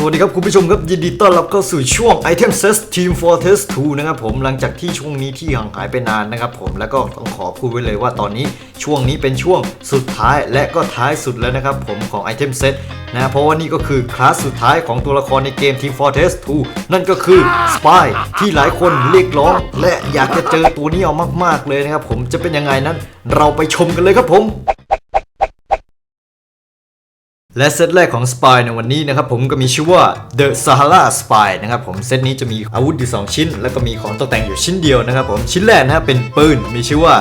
สวัสดีครับคุณผู้ชมครับ ยินดีต้อนรับเข้าสู่ช่วง Item Set Team Fortress 2 นะครับผมหลังจากที่ช่วงนี้ที่ห่างหายไปนานนะครับผมแล้วก็ต้องขอพูดไว้เลยว่าตอนนี้ช่วงนี้เป็นช่วงสุดท้ายและก็ท้ายสุดแล้วนะครับผมของ Item Set นะเพราะว่านี่ก็คือคลาสสุดท้ายของตัวละครในเกม Team Fortress 2 นั่นก็คือ Spy ที่หลายคนเรียกร้อง และอยากจะเจอตัวนี้เอามาก ๆ เลยนะครับผมจะเป็นยังไงนั้น เราไปชมกันเลยครับผม และเซตแรกของสปายในวันนี้นะครับผมก็มีชื่อว่า The Sahara Spy นะครับผมเซตนี้จะมีอาวุธอยู่ 2 ชิ้น แล้วก็มีของตกแต่งอยู่ชิ้นเดียวนะครับผมชิ้นแรกนะครับเป็นปืนมีชื่อว่า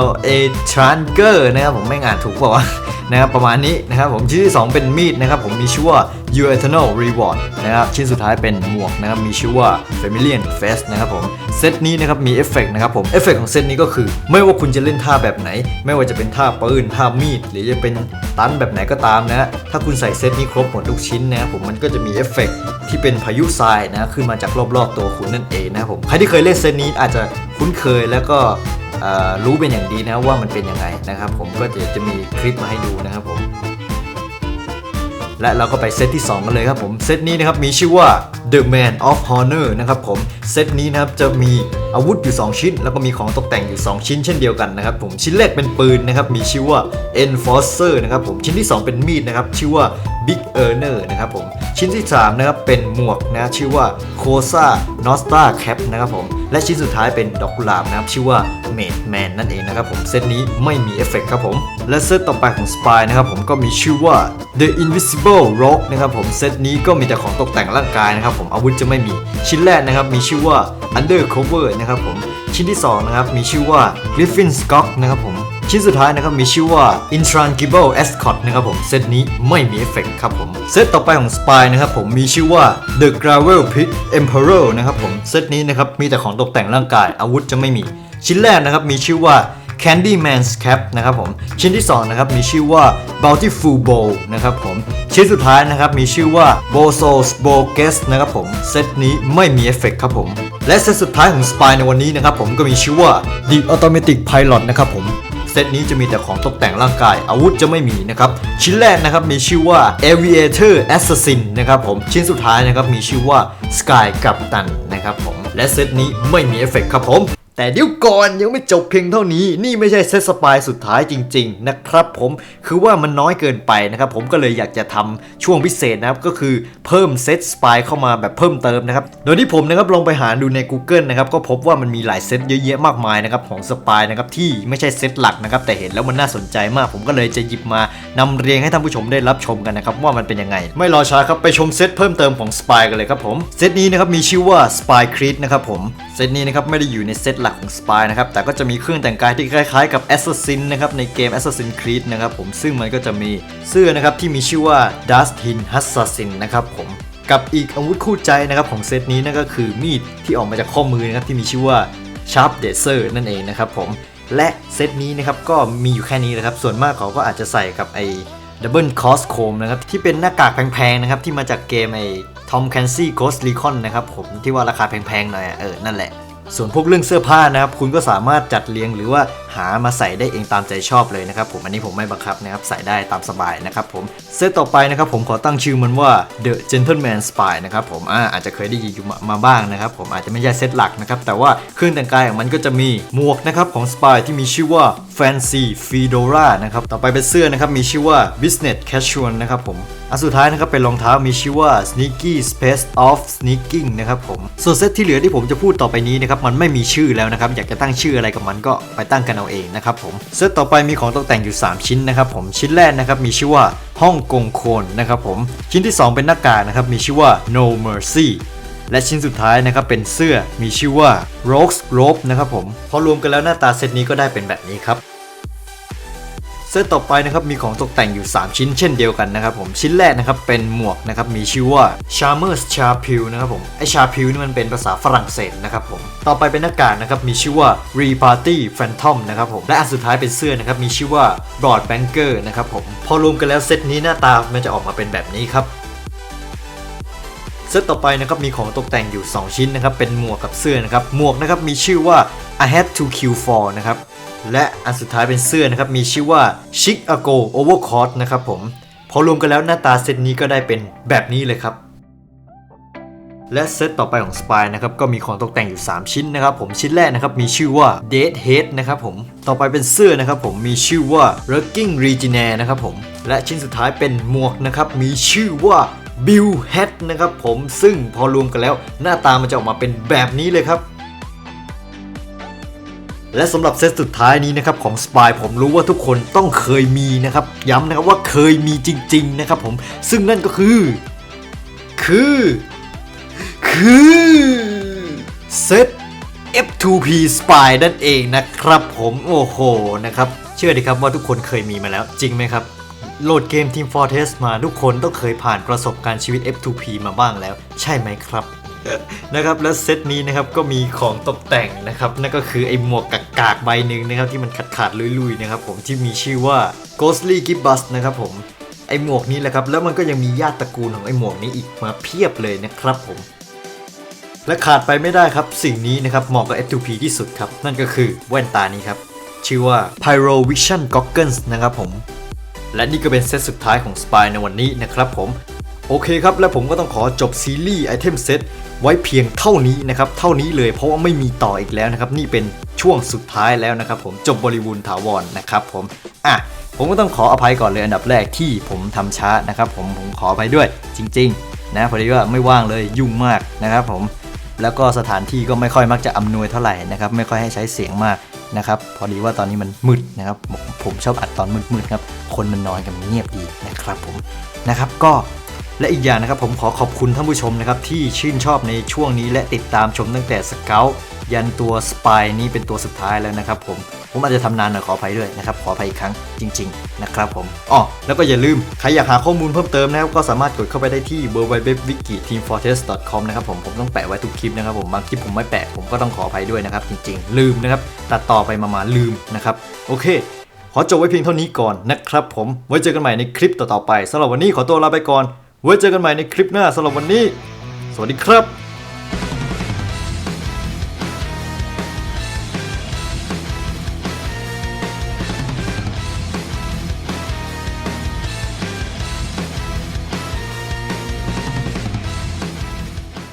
L A Tranger นะครับผมไม่งอ่านถูกเปล่าวะนะครับประมาณนี้นะครับผมชิ้นที่ 2 เป็นมีดนะครับผมมีชื่อว่า u e t e r n a l Reward นะครับชิ้นสุดท้ายเป็นหมวกนะครับมีชื่อว่า Familiar Face นะครับผมเซตนี้นะครับมีเอฟเฟกต์นะครับผมเอฟเฟกต์ของเซตนี้ก็คือ ไม่ว่าคุณจะเล่นท่าแบบไหน ไม่ว่าจะเป็นท่าปืนท่ามีด หรือจะเป็นตันแบบไหนก็ตามนะฮะถ้าคุณใส่เซตนี้ครบหมดทุกชิ้นนะครับผมมันก็จะมีเอฟเฟกต์ที่เป็นพายุทรายนะขึ้นมาจากรอบๆตัวคุณนั่นเองนะครับผมใครที่เคยเล่นเซตนี้อาจจะคุ้นเคยแล้วก็ รู้เป็นอย่างดีนะว่ามันเป็นยังไงนะครับ ผมก็จะจะมีคลิปมาให้ดูนะครับผม และเราก็ไปเซตที่ 2 กันเลยครับผม เซตนี้นะครับมีชื่อว่า The Man of Honor นะครับผม เซตนี้นะครับจะมีอาวุธอยู่ 2 ชิ้น แล้วก็มีของตกแต่งอยู่ 2 ชิ้นเช่นเดียวกันนะครับผม ชิ้นแรกเป็นปืนนะครับ มีชื่อว่า Enforcer นะครับผม ชิ้นที่ 2 เป็นมีดนะครับ ชื่อว่า Big Earner นะครับผม ชิ้นที่3นะครับเป็นหมวกนะชื่อว่า Cosa Nostra Cap นะครับผมและชิ้นสุดท้ายเป็นดอกกุหลาบนะครับชื่อว่า Made Man นั่นเองนะครับผมเซตนี้ไม่มีเอฟเฟกต์ครับผมและเซตต่อไปของ Spy นะครับผมก็มีชื่อว่า The Invisible Rogue นะครับผมเซตนี้ก็มีแต่ของตกแต่งร่างกายนะครับผมอาวุธจะไม่มีชิ้นแรกนะครับมีชื่อว่า Undercover นะครับผมชิ้นที่สองนะครับมีชื่อว่า Griffin Skog นะครับผม ชิ้นสุดท้ายนะครับมีชื่อว่า Intrangible Escort นะครับผมเซตนี้ไม่มีเอฟเฟกต์ครับผมเซตต่อไปของ Spy นะครับผมมีชื่อว่า The Gravel Pit Emperor นะครับผมเซตนี้นะครับมีแต่ของตกแต่งร่างกายอาวุธจะไม่มี ชิ้นแรกนะครับมีชื่อว่า Candyman's Cap นะครับผมชิ้นที่2นะครับมีชื่อว่า Bountiful Bow นะครับผมชิ้นสุดท้ายนะครับมีชื่อว่า Bozo's Bogus นะครับผมเซตนี้ไม่มีเอฟเฟกต์ครับผมและเซตสุดท้ายของ Spy ในวันนี้นะครับผมก็มีชื่อว่า The Automatic Pilot นะครับผม เซตนี้จะมีแต่ของตกแต่งร่างกาย อาวุธจะไม่มีนะครับ ชิ้นแรกนะครับมีชื่อว่า Aviator Assassin นะครับผม ชิ้นสุดท้ายนะครับมีชื่อว่า Sky Captain นะครับผม และเซตนี้ไม่มีเอฟเฟกต์ครับผม แต่เดี๋ยวก่อนยังไม่จบเพียงเท่านี้นี่ไม่ใช่เซตสปายสุดท้ายจริง ๆ นะครับผมคือว่ามันน้อยเกินไปนะครับผมก็เลยอยากจะทำช่วงพิเศษนะครับก็คือเพิ่มเซตสปายเข้ามาแบบเพิ่มเติมนะครับโดยที่ผมนะครับลองไปหาดูใน Google นะครับก็พบว่ามันมีหลายเซตเยอะแยะมากมายนะครับของสปายนะครับที่ไม่ใช่เซตหลักนะครับแต่เห็นแล้วมันน่าสนใจมาก ผมก็เลยจะหยิบมานำเรียงให้ท่านผู้ชมได้รับชมกันนะครับว่ามันเป็นยังไง ไม่รอช้าครับไปชมเซตเพิ่มเติมของสปายกันเลยครับผมเซตนี้นะครับมีชื่อว่า Spy Creed นะครับผมเซตนี้นะครับไม่ได้อยู่ในเซตหลักของ Spy นะครับ แต่ก็จะมีเครื่องแต่งกายที่คล้ายๆกับ Assassin นะครับในเกม Assassin Creed นะครับผมซึ่งมันก็จะมีเสื้อนะครับที่มีชื่อว่า Dustin Assassin นะครับผมกับอีกอาวุธคู่ใจนะครับของเซตนี้นั่นก็คือมีดที่ออกมาจากข้อมือนะครับที่มีชื่อว่า Sharp d a z e r นั่นเองนะครับผมและเซตนี้นะครับก็มีอยู่แค่นี้นะครับส่วนมากเขาก็อาจจะใส่กับไอ้ Double Cross Chrome นะครับที่เป็นหน้ากากแพงๆนะครับที่มาจากเกมไอ้ Tom Clancy Ghost Recon นะครับผมที่ว่าราคาแพงๆหน่อยเออนั่นแหละ ส่วนพวกเรื่องเสื้อผ้านะครับ คุณก็สามารถจัดเรียงหรือว่า หามาใส่ได้เองตามใจชอบเลยนะครับผมอันนี้ผมไม่บังคับนะครับใส่ได้ตามสบายนะครับผมเซตต่อไปนะครับผมขอตั้งชื่อมันว่า The Gentleman Spy นะครับผมอ่าอาจจะเคยได้ยินมามาบ้างนะครับผมอาจจะไม่ใช่เซตหลักนะครับแต่ว่าเครื่องแต่งกายของมันก็จะมีหมวกนะครับของ Spy ที่มีชื่อว่า Fancy Fedora นะครับต่อไปเป็นเสื้อนะครับมีชื่อว่า Business Casual นะครับผมอันสุดท้ายนะครับเป็นรองเท้ามีชื่อว่า Sneaky Space of Sneaking นะครับผมส่วนเซตที่เหลือที่ผมจะพูดต่อไปนี้นะครับมันไม่มีชื่อแล้วนะครับอยากจะตั้งชื่ออะไรกับมันก็ไปตั้งกันเอาเองนะครับผมเซตต่อไปมีของตกแต่งอยู่ 3 ชิ้นนะครับผมชิ้นแรกนะครับมีชื่อว่าห้องกงโคนนะครับผมชิ้นที่ 2 เป็นหน้ากากนะครับมีชื่อว่า No Mercy และชิ้นสุดท้ายนะครับเป็นเสื้อมีชื่อว่า Rogue's Robe นะครับผมพอรวมกันแล้วหน้าตาเซตนี้ก็ได้เป็นแบบนี้ครับ ซตต่อไปนะครับมีของตกแต่งอยู่ 3 ชิ้นเช่นเดียวกันนะครับผมชิ้นแรกนะครับเป็นหมวกนะครับมีชื่อว่า Charmers Charpil นะครับผมไอ Charpil นี่มันเป็นภาษาฝรั่งเศสนะครับผมต่อไปเป็นหน้ากากนะครับมีชื่อว่า Reparty Phantom นะครับผมและอันสุดท้ายเป็นเสื้อนะครับมีชื่อว่า Broad Banker นะครับผมพอรวมกันแล้วเซตนี้หน้าตามันจะออกมาเป็นแบบนี้ครับเซตต่อไปนะครับมีของตกแต่งอยู่ 2 ชิ้นนะครับเป็นหมวกกับเสื้อนะครับหมวกนะครับมีชื่อว่า I had to kill for นะครับ และอันสุดท้ายเป็นเสื้อนะครับ มีชื่อว่า Chicago Overcoat นะครับผม พอรวมกันแล้วหน้าตาเซตนี้ก็ได้เป็นแบบนี้เลยครับ และเซตต่อไปของสปายนะครับ ก็มีของตกแต่งอยู่ 3 ชิ้นนะครับผมชิ้นแรกนะครับ มีชื่อว่า Dead Head นะครับผม ต่อไปเป็นเสื้อนะครับผมมีชื่อว่า Working Regener นะครับผม และชิ้นสุดท้ายเป็นหมวกนะครับมีชื่อว่า Bill Hat นะครับผมซึ่งพอรวมกันแล้วหน้าตามันจะออกมาเป็นแบบนี้เลยครับ และสำหรับเซตสุดท้ายนี้นะครับของสปายผมรู้ว่าทุกคนต้องเคยมีนะครับย้ำนะครับว่าเคยมีจริง ๆ นะครับผมซึ่งนั่นก็คือ คือ คือเซต F2P Spy นั่นเองนะครับผมโอ้โหนะครับเชื่อดีครับว่าทุกคนเคยมีมาแล้ว จริงไหมครับ โหลดเกม Team Fortress มาทุกคนต้องเคยผ่านประสบการณ์ชีวิต F2P มาบ้างแล้ว ใช่ไหมครับ นะครับแล้วเซตนี้นะครับก็มีของตกแต่งนะครับนั่นก็คือไอ้หมวกกากากๆใบหนึ่งนะครับที่มันขาดขาดลุยๆนะครับผมที่มีชื่อว่า Ghostly g i b b u s นะครับผมไอ้หมวกนี้แหละครับแล้วมันก็ยังมีญาติตระกูลของไอ้หมวกนี้อีกมาเพียบเลยนะครับผม และขาดไปไม่ได้ครับสิ่งนี้นะครับเหมาะกับ F2P ที่สุดครับนั่นก็คือแว่นตานี้ครับชื่อว่า Pyro Vision Goggles นะครับผมและนี่ก็เป็นเซตสุดท้ายของ Spy ในวันนี้นะครับผม โอเคครับ และผมก็ต้องขอจบซีรีส์ไอเทมเซตไว้เพียงเท่านี้นะครับ เท่านี้เลยเพราะว่าไม่มีต่ออีกแล้วนะครับ นี่เป็นช่วงสุดท้ายแล้วนะครับผมจบบริบูรณ์ถาวรนะครับผมอะผมก็ต้องขออภัยก่อนเลยอันดับแรกที่ผมทำช้านะครับ ผมผมขออภัยด้วยจริง ๆ นะพอดีว่าไม่ว่างเลยยุ่งมากนะครับผมแล้วก็สถานที่ก็ไม่ค่อยมักจะอำนวยเท่าไหร่นะครับ ไม่ค่อยให้ใช้เสียงมากนะครับ พอดีว่าตอนนี้มันมืดนะครับ ผมชอบอัดตอนมืดๆครับ คนมันนอยกันเงียบดีนะครับผมนะครับก็ และอีกอย่างนะครับผมขอขอบคุณท่านผู้ชมนะครับที่ชื่นชอบในช่วงนี้และติดตามชมตั้งแต่สเกลยันตัวสปายนี้เป็นตัวสุดท้ายแล้วนะครับผมผมอาจจะทำนานหน่อยขออภัยด้วยนะครับขออภัยอีกครั้งจริง ๆ นะครับผมอ๋อแล้วก็อย่าลืม ใครอยากหาข้อมูลเพิ่มเติมนะครับก็สามารถกดเข้าไปได้ที่ www.wiki.teamfortress.com นะครับผมผมต้องแปะไว้ทุกคลิปนะครับผมบางคลิปผมไม่แปะผมก็ต้องขออภัยด้วยนะครับจริง ๆ ลืมนะครับตัดต่อไปมาๆลืมนะครับโอเคขอจบไว้เพียงเท่านี้ก่อนนะครับผมไว้เจอกันใหม่ในคลิปต่อๆไปสำหรับวันนี้ขอตัวลาไปก่อน ไว้เจอกันใหม่ในคลิปหน้าสำหรับวันนี้ สวัสดีครับ